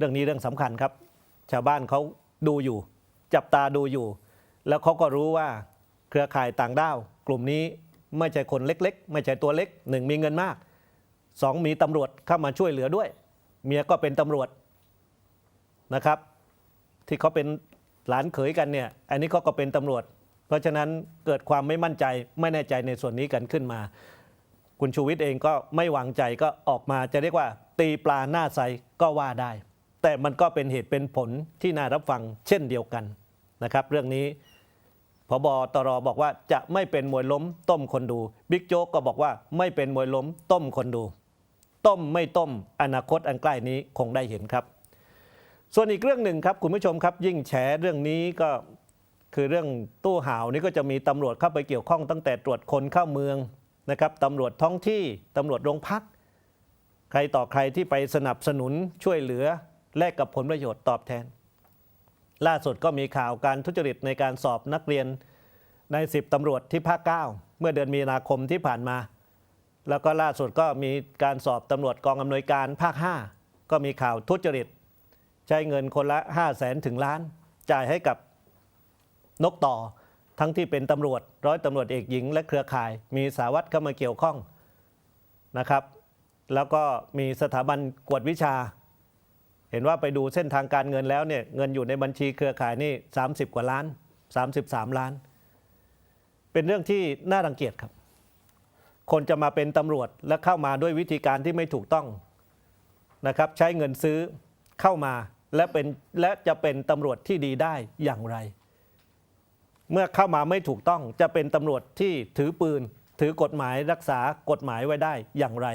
เรื่องนี้เรื่องสำคัญครับ ชาวบ้านเขาดูอยู่ จับตาดูอยู่ แล้วเขาก็รู้ว่าเครือข่ายต่างด้าว กลุ่มนี้ไม่ใช่คนเล็ก ๆ ไม่ใช่ตัวเล็กหนึ่งมีเงินมากสองมีตำรวจเข้ามาช่วยเหลือด้วย เมียก็เป็นตำรวจนะครับ ที่เขาเป็นหลานเขยกันเนี่ย อันนี้เขาก็เป็นตำรวจ เพราะฉะนั้นเกิดความไม่มั่นใจไม่แน่ใจในส่วนนี้กันขึ้นมา คุณชูวิทย์เองก็ไม่วางใจก็ออกมาจะเรียกว่า ตีปลาหน้าใสก็ว่าได้ แต่มันก็เป็นเหตุเป็นผลที่น่ารับฟังเช่นเดียวกันนะครับ เรื่องนี้พบตรบอกว่าจะไม่เป็นมวยล้มต้มคนดูบิ๊กโจ๊กก็บอกว่าไม่เป็นมวยล้มต้มคนดู ต้มไม่ต้มอนาคตอันใกล้นี้คงได้เห็นครับ ส่วนอีกเรื่องหนึ่งครับคุณผู้ชมครับ ยิ่งแฉเรื่องนี้ก็คือเรื่องตู้ห่าวนี่ก็จะมีตำรวจเข้าไปเกี่ยวข้องตั้งแต่ตรวจคนเข้าเมืองนะครับตำรวจท้องที่ตำรวจโรงพัก ใครต่อใครที่ไปสนับสนุนช่วยเหลือ แลกกับผลประโยชน์ตอบแทน ล่าสุดก็มีข่าวการทุจริตในการสอบนักเรียนในสิบตำรวจที่ภาคเก้าเมื่อเดือนมีนาคมที่ผ่านมา แล้วก็ล่าสุดก็มีการสอบตำรวจกองอำนวยการภาค 5 ก็มีข่าวทุจริต ใช้เงินคนละ 5 0 0แสนถึงล้าน จ่ายให้กับนกต่อ ทั้งที่เป็นตำรวจ ร้อยตำรวจเอกหญิง และเครือข่าย มีสาวัตรเข้ามาเกี่ยวข้องนะครับ แล้วก็มีสถาบันกวดวิชา เห็นว่าไปดูเส้นทางการเงินแล้วเนี่ยเงินอยู่ในบัญชีเครือข่ายนี่ 30 กว่าล้าน 33 ล้าน เป็นเรื่องที่น่ารังเกียจครับ คนจะมาเป็นตำรวจและเข้ามาด้วยวิธีการที่ไม่ถูกต้องนะครับ ใช้เงินซื้อเข้ามาและเป็นและจะเป็นตำรวจที่ดีได้อย่างไร เมื่อเข้ามาไม่ถูกต้องจะเป็นตำรวจที่ถือปืน ถือกฎหมายรักษากฎหมายไว้ได้อย่างไร